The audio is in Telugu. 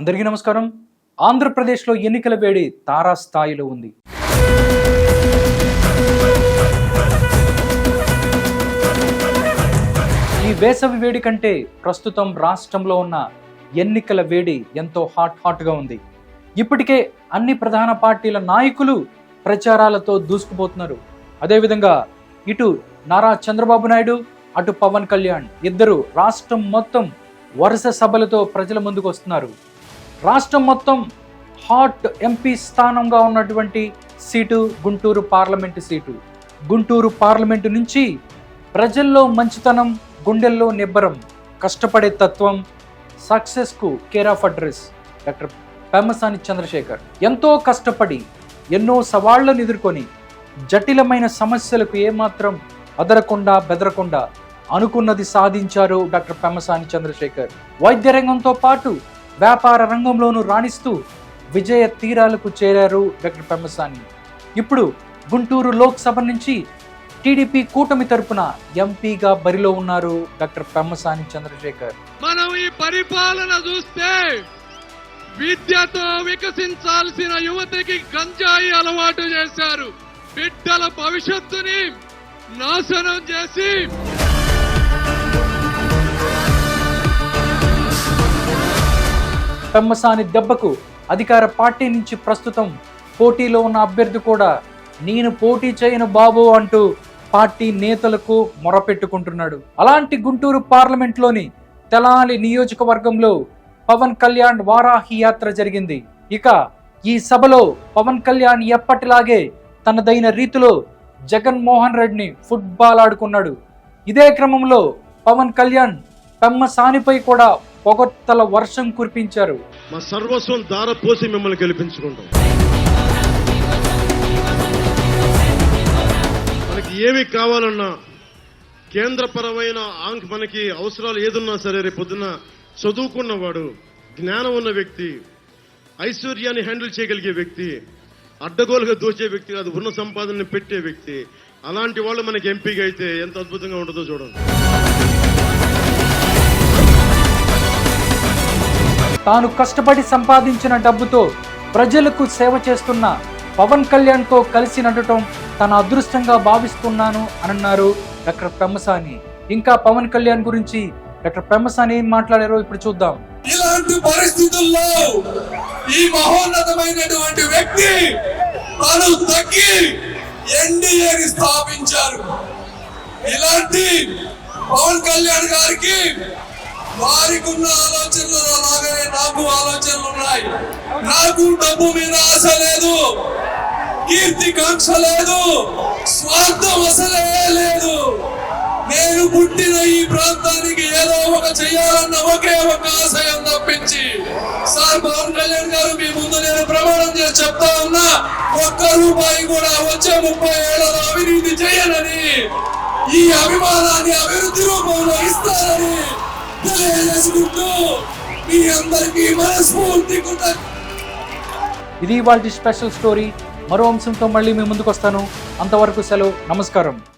అందరికీ నమస్కారం. ఆంధ్రప్రదేశ్లో ఎన్నికల వేడి తారాస్థాయిలో ఉంది. ఈ వేసవి వేడి కంటే ప్రస్తుతం రాష్ట్రంలో ఉన్న ఎన్నికల వేడి ఎంతో హాట్ హాట్గా ఉంది. ఇప్పటికే అన్ని ప్రధాన పార్టీల నాయకులు ప్రచారాలతో దూసుకుపోతున్నారు. అదేవిధంగా ఇటు నారా చంద్రబాబు నాయుడు అటు పవన్ కళ్యాణ్ ఇద్దరు రాష్ట్రం మొత్తం వరుస సభలతో ప్రజల ముందుకు వస్తున్నారు. రాష్ట్రం మొత్తం హాట్ ఎంపీ స్థానంగా ఉన్నటువంటి seat Guntur parliament seat. Guntur parliament నుంచి ప్రజల్లో మంచితనం గుండెల్లో నిబ్బరం కష్టపడే తత్వం సక్సెస్కు care of address. Doctor Pemmasani Chandrasekhar ఎంతో కష్టపడి ఎన్నో సవాళ్ళను ఎదుర్కొని జటిలమైన సమస్యలకు ఏమాత్రం అదరకుండా బెదరకుండా అనుకున్నది సాధించారు డాక్టర్ పెమ్మసాని చంద్రశేఖర్. వైద్య రంగంతో పాటు వ్యాపార రంగంలోనూ రాణిస్తూ విజయ తీరాలకు చేరారు డాక్టర్ పెమ్మసాని ఇప్పుడు గుంటూరు లోక్సభ నుంచి టీడీపీ కూటమి తరపున ఎంపీగా బరిలో ఉన్నారు డాక్టర్ పెమ్మసాని చంద్రశేఖర్. మనం ఈ పరిపాలన చూస్తే విద్యతో వికసించాల్సిన యువతకి గంజాయి అలవాటు చేశారు. బిడ్డల భవిష్యత్తుని నాశనం చేసి పెమ్మసాని దెబ్బకు అధికార పార్టీ నుంచి ప్రస్తుతం పోటీలో ఉన్న అభ్యర్థి కూడా నేను పోటీ చేయను బాబు అంటూ పార్టీ నేతలకు మొరపెట్టుకుంటున్నాడు. అలాంటి గుంటూరు పార్లమెంట్లోని తెలాలి నియోజకవర్గంలో పవన్ కళ్యాణ్ వారాహి యాత్ర జరిగింది. ఇక ఈ సభలో పవన్ కళ్యాణ్ ఎప్పటిలాగే తనదైన రీతిలో జగన్మోహన్ రెడ్డిని ఫుట్బాల్ ఆడుకున్నాడు. ఇదే క్రమంలో పవన్ కళ్యాణ్ పెమ్మసానిపై కూడా పొగడ్తల వర్షం కురిపించారు. మా సర్వస్వం దారపోసి మిమ్మల్ని గెలిపించుకుంటాం. మనకి ఏమి కావాలన్నా కేంద్రపరమైన ఆంక్ మనకి అవసరాలు ఏదున్నా సరే రేపు పొద్దున చదువుకున్నవాడు జ్ఞానం ఉన్న వ్యక్తి ఐశ్వర్యాన్ని హ్యాండిల్ చేయగలిగే వ్యక్తి అడ్డగోలుగా దోచే వ్యక్తి కాదు ఉన్న సంపాదనని పెట్టే వ్యక్తి అలాంటి వాళ్ళు మనకి ఎంపీగా అయితే ఎంత అద్భుతంగా ఉంటుందో చూడండి. తాను కష్టపడి సంపాదించిన డబ్బుతో ప్రజలకు సేవ చేస్తున్న పవన్ కళ్యాణ్తో కలిసి నడటం తన అదృష్టంగా భావిస్తున్నాను అని అన్నారు డాక్టర్ పెమ్మసాని. ఇంకా పవన్ కళ్యాణ్ గురించి డాక్టర్ పెమ్మసాని ఏం మాట్లాడారో ఇప్పుడు చూద్దాం. ఇలాంటి పరిస్థితుల్లో ఈ మహోన్నతమైనటువంటి వ్యక్తి తను తగ్గి ఎన్డీఏని స్థాపించారు. ఇలాంటి పవన్ కళ్యాణ్ గారికి వారికి ఉన్న ఆలోచనలు నాకు డబ్బు మీద ఆశ లేదు. కీర్తి కాంక్ష లేదు. స్వార్థం అసలే లేదు. నేను పుట్టిన ఈ ప్రాంతానికి ఏదో ఒక చేయాలన్న ఒకే ఒక ఆశయం తప్పించి. సార్ పవన్ కళ్యాణ్ గారు మీ ముందు నేను ప్రమాణం చేసి చెప్తా ఉన్నా ఒక్క రూపాయి కూడా వచ్చే ముప్పై ఏళ్ళలో అవినీతి చేయనని ఈ అభిమానాన్ని అభివృద్ధి రూపంలో ఇస్తానని తెలియజేసుకుంటూ మీ అందరికీ మనస్ఫూర్తి ఇది వాళ్ళ స్పెషల్ స్టోరీ. మరో అంశంతో మళ్ళీ మీ ముందుకు వస్తాను అంతవరకు సెలవు. నమస్కారం.